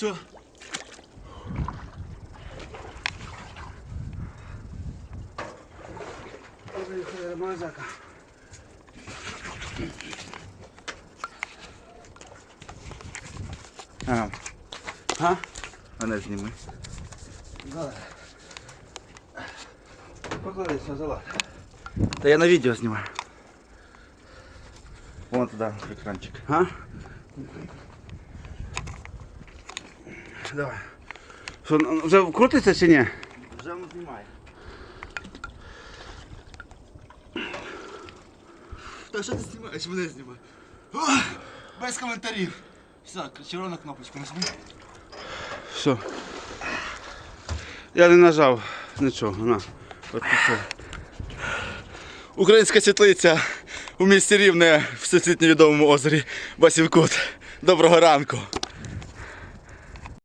Все. Мазака. А, А? мене зніми. Давай. Покладися, залад. Та я на відео знімаю. Вон туди екранчик. А? Давай. Що, ну, вже крутиться чи ні? Вже воно знімає. Та що ти знімаєш? Мене знімай. Ох, Без коментарів. Все, червона кнопочка нажми. Все. Я не нажав нічого. На. От це. Українська світлиця у місті Рівне в всесвітньо відомому озері Басівкут. Доброго ранку.